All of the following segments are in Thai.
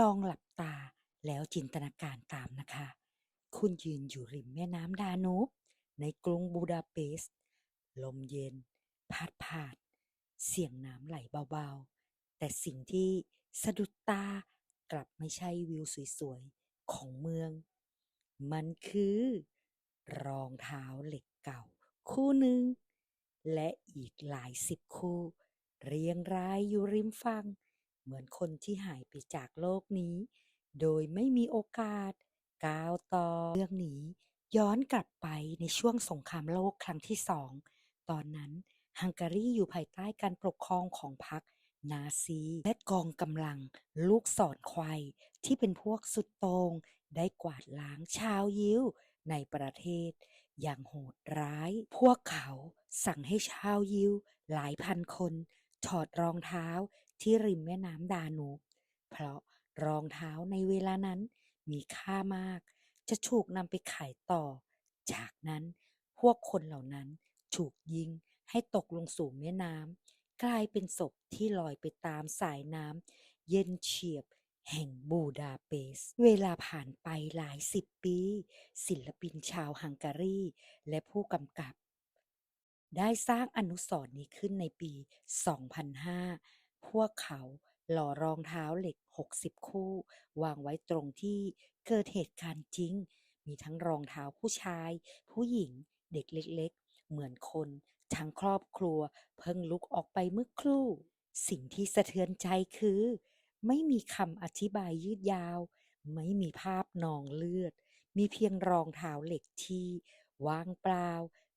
ลองหลับตาแล้วจินตนาการตามนะคะ คุณยืนอยู่ริมแม่น้ำดานูบในกรุงบูดาเปสต์ลมเย็นพัดผ่านเสียงน้ำไหลเบาๆ แต่สิ่งที่สะดุดตากลับไม่ใช่วิวสวยๆ ของเมือง มันคือ รองเท้าเหล็กเก่า คู่หนึ่ง และอีกหลายสิบคู่ เรียงรายอยู่ริมฝั่ง เหมือนคนที่หายไปจากโลกนี้ โดยไม่มีโอกาส ก้าวต่อเรื่องนี้ ย้อนกลับไปในช่วงสงครามโลกครั้งที่สอง ตอนนั้นฮังการีอยู่ภายใต้การปกครองของพรรคนาซีและกองกำลังลูกศรควายที่เป็นพวกสุดโต่งได้กวาดล้างชาวยิวในประเทศ อย่างโหดร้าย พวกเขาสั่งให้ชาวยิวหลายพันคน ถอดรองเท้า ที่ริมแม่น้ำดานูบเพราะรองเท้าในเวลานั้นมีค่ามาก จะถูกนำไปขายต่อ จากนั้นพวกคนเหล่านั้นถูกยิงให้ตกลงสู่แม่น้ำกลายเป็นศพที่ลอยไปตามสายน้ำเย็นเฉียบแห่งบูดาเปสต์เวลาผ่านไปหลายสิบปี ศิลปินชาวฮังการี และผู้กำกับ ได้สร้างอนุสรณ์นี้ขึ้นในปี 2005 พวกเขาหล่อรองเท้าเหล็ก60คู่ วางไว้ตรงที่เกิดเหตุการณ์จริง มีทั้งรองเท้าผู้ชาย ผู้หญิง เด็กเล็ก ๆ เหมือนคน ทั้งครอบครัว เพิ่งลุกออกไปเมื่อครู่ สิ่งที่สะเทือนใจคือ ไม่มีคำอธิบายยืดยาว ไม่มีภาพนองเลือด มีเพียงรองเท้าเหล็กที่ว่างเปล่า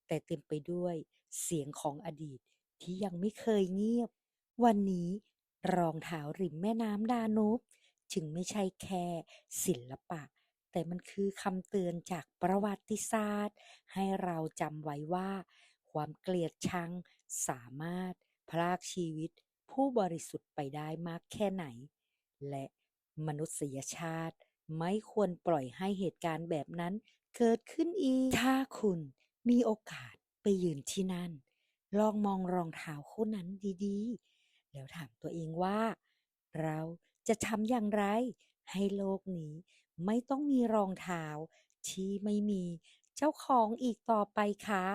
แต่เต็มไปด้วย เสียงของอดีตที่ยังไม่เคยเงียบ วันนี้รองเท้าริมแม่น้ำดานูบจึงไม่ใช่แค่ศิลปะ แต่มันคือคำเตือนจากประวัติศาสตร์ ให้เราจำไว้ว่า ความเกลียดชังสามารถพรากชีวิตผู้บริสุทธิ์ไปได้มากแค่ไหน และมนุษยชาติไม่ควรปล่อยให้เหตุการณ์แบบนั้นเกิดขึ้นอีก ถ้าคุณมีโอกาสไปยืนที่นั่น ลองมองรองเท้าคู่นั้นดีๆ แล้วถามตัวเองว่า เราจะทำอย่างไร ให้โลกนี้ไม่ต้องมีรองเท้าที่ไม่มีเจ้าของอีกต่อไปค่ะ